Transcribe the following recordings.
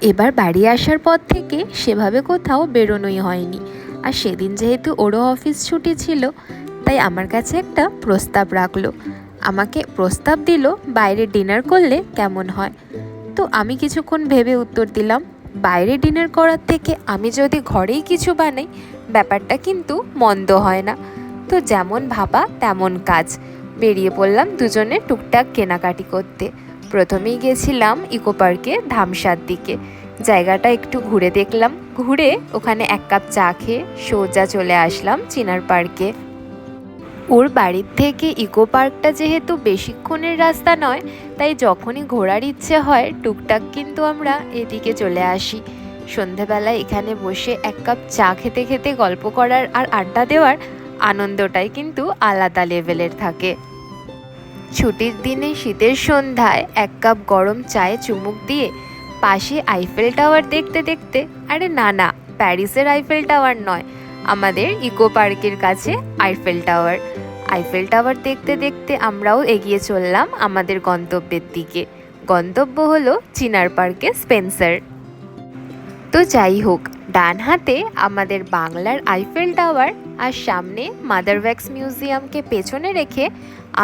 এবার বাড়ি আসার পর থেকে সেভাবে কোথাও বেরোনোই হয়নি। আর সেদিন যেহেতু ওরও অফিস ছুটি ছিল, তাই আমার কাছে একটা প্রস্তাব রাখল। আমাকে প্রস্তাব দিল বাইরে ডিনার করলে কেমন হয়। তো আমি কিছুক্ষণ ভেবে উত্তর দিলাম, বাইরে ডিনার করার থেকে আমি যদি ঘরেই কিছু বানাই, ব্যাপারটা কিন্তু মন্দ হয় না। তো যেমন ভাবা তেমন কাজ। বেরিয়ে পড়লাম দুজনে টুকটাক কেনাকাটি করতে। প্রথমেই গেছিলাম ইকো পার্কে ধামসার দিকে। জায়গাটা একটু ঘুরে দেখলাম। ঘুরে ওখানে এক কাপ চা খেয়ে সোজা চলে আসলাম চিনার পার্কে। ওর বাড়ির থেকে ইকো পার্কটা যেহেতু বেশিক্ষণের রাস্তা নয়, তাই যখনই ঘোরার ইচ্ছে হয়, টুকটাক কিন্তু আমরা এদিকে চলে আসি। সন্ধেবেলায় এখানে বসে এক কাপ চা খেতে খেতে গল্প করার আর আড্ডা দেওয়ার আনন্দটাই কিন্তু আলাদা লেভেলের থাকে। ছুটির দিনে শীতের সন্ধ্যায় এক কাপ গরম চায়ে চুমুক দিয়ে পাশে আইফেল টাওয়ার দেখতে দেখতে, আরে না না প্যারিসের আইফেল টাওয়ার নয়, আমাদের ইকো পার্কের কাছে আইফেল টাওয়ার আইফেল টাওয়ার দেখতে দেখতে আমরাও এগিয়ে চললাম আমাদের গন্তব্যের দিকে। গন্তব্য হলো চিনার পার্কে স্পেন্সার তো যাই হোক ডান হাতে আমাদের বাংলার আইফেল টাওয়ার আর সামনে মাদার ভ্যাক্স মিউজিয়ামকে পেছনে রেখে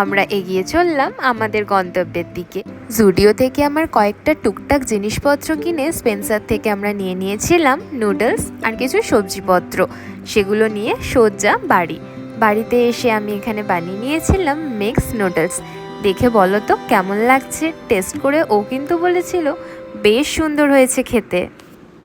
আমরা এগিয়ে চললাম আমাদের গন্তব্যের দিকে। জুডিও থেকে আমার কয়েকটা টুকটাক জিনিসপত্র কিনে স্পেন্সার থেকে আমরা নিয়ে নিয়েছিলাম নুডলস আর কিছু সবজিপত্র। সেগুলো নিয়ে সোজা বাড়ি। বাড়িতে এসে আমি এখানে বানিয়ে নিয়েছিলাম মিক্স নুডলস দেখে বলো তো কেমন লাগছে? টেস্ট করে ও কিন্তু বলেছিল, বেশ সুন্দর হয়েছে খেতে।